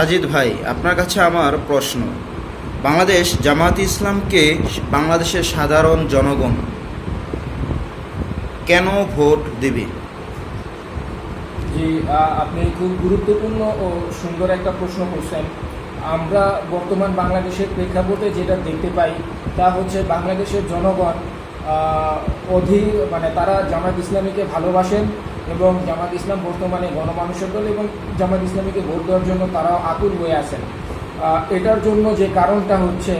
সাজিদ ভাই, আপনার কাছে আমার প্রশ্ন। বাংলাদেশ জামাত ইসলামকে বাংলাদেশের সাধারণ জনগণ কেন ভোট দেবে? জি আপনি খুব গুরুত্বপূর্ণ ও সুন্দর একটা প্রশ্ন করছেন। আমরা বর্তমান বাংলাদেশের প্রেক্ষাপটে যেটা দেখতে পাই, তা হচ্ছে বাংলাদেশের জনগণ অধি মানে তারা জামাত ইসলামীকে ভালোবাসেন এবং জামাত ইসলাম বর্তমানে গণমানুষের দল এবং জামাত ইসলামীকে ভোট দেওয়ার জন্য তারাও আকুল হয়ে আছেন। এটার জন্য যে কারণটা হচ্ছে,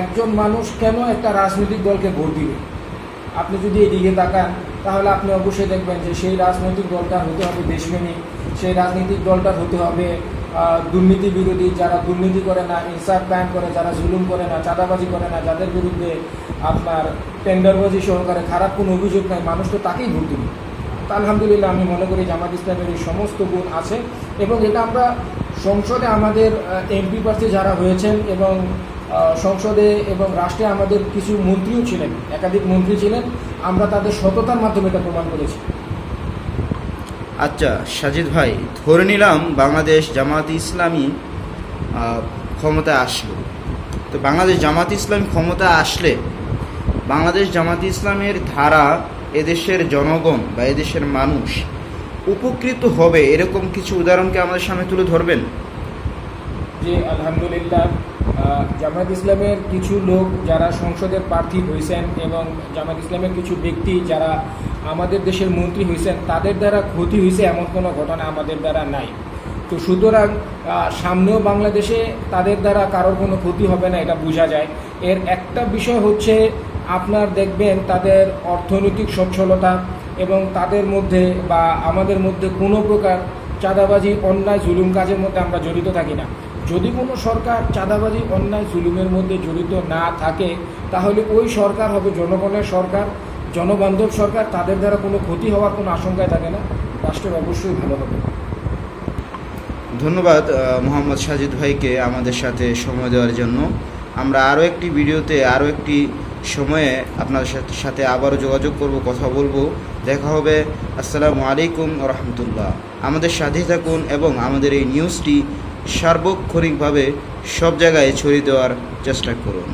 একজন মানুষ কেন একটা রাজনৈতিক দলকে ভোট দিবে? আপনি যদি এদিকে তাকান, তাহলে আপনি অবশ্যই দেখবেন যে সেই রাজনৈতিক দলটার হতে হবে দেশপ্রেমী, সেই রাজনৈতিক দলটার হতে হবে দুর্নীতি বিরোধী যারা দুর্নীতি করে না, ইনসাফ কায়েম করে, যারা জুলুম করে না, চাঁদাবাজি করে না, যাদের বিরুদ্ধে আপনার টেন্ডারবাজি সহকারে খারাপ কোনো অভিযোগ নাই, মানুষ তো তাকেই ভোট দিবে। আলহামদুলিল্লাহ আমি মনে করি জামাত ইসলামের এই সমস্ত গুণ আছে এবং এটা আমরা সংসদে আমাদের এমপি প্রার্থী যারা হয়েছেন এবং সংসদে এবং রাষ্ট্রে আমাদের কিছু মন্ত্রীও ছিলেন, একাধিক মন্ত্রী ছিলেন, আমরা তাদের সততার মাধ্যমে এটা প্রমাণ করেছি। আচ্ছা সাজিদ ভাই, ধরে নিলাম বাংলাদেশ জামাত ইসলামী ক্ষমতায় আসলো। তো বাংলাদেশ জামাত ইসলাম ক্ষমতা আসলে বাংলাদেশ জামাত ইসলামের ধারা এদেশের জনগণ বা এদেশের মানুষ উপকৃত হবে এরকম কিছু উদাহরণকে আমাদের সামনে তুলে ধরবেন? যে আলহামদুলিল্লাহ। জামাত ইসলামের কিছু লোক যারা সংসদের প্রার্থী হয়েছেন এবং জামাত ইসলামের কিছু ব্যক্তি যারা আমাদের দেশের মন্ত্রী হয়েছেন, তাদের দ্বারা ক্ষতি হয়েছে এমন কোনো ঘটনা আমাদের দ্বারা নাই। তো সুতরাং সামনেও বাংলাদেশে তাদের দ্বারা কারোর কোনো ক্ষতি হবে না, এটা বোঝা যায়। এর একটা বিষয় হচ্ছে, আপনার দেখবেন তাদের অর্থনৈতিক সচ্ছলতা এবং তাদের মধ্যে বা আমাদের মধ্যে কোনো প্রকার চাঁদাবাজি, অন্যায়, জুলুম কাজের মধ্যে আমরা জড়িত থাকি না। যদি কোনো সরকার চাঁদাবাজি, অন্যায়, জুলুমের মধ্যে জড়িত না থাকে, তাহলে ওই সরকার হবে জনগণের সরকার, জনবান্ধব সরকার, তাদের দ্বারা কোনো ক্ষতি হওয়ার কোনো আশঙ্কায় থাকে না। রাষ্ট্রের অবশ্যই ভালো হবে। ধন্যবাদ মোহাম্মদ সাজিদ ভাইকে আমাদের সাথে সময় দেওয়ার জন্য। আমরা আরও একটি ভিডিওতে, আরও একটি সময়ে আপনাদের সাথে আবারও যোগাযোগ করব, কথা বলব। দেখা হবে। আসসালামু আলাইকুম রহমতুল্লাহ আমাদের সাথে থাকুন এবং আমাদের এই নিউজটি সার্বক্ষণিকভাবে সব জায়গায় ছড়িয়ে দেওয়ার চেষ্টা করুন।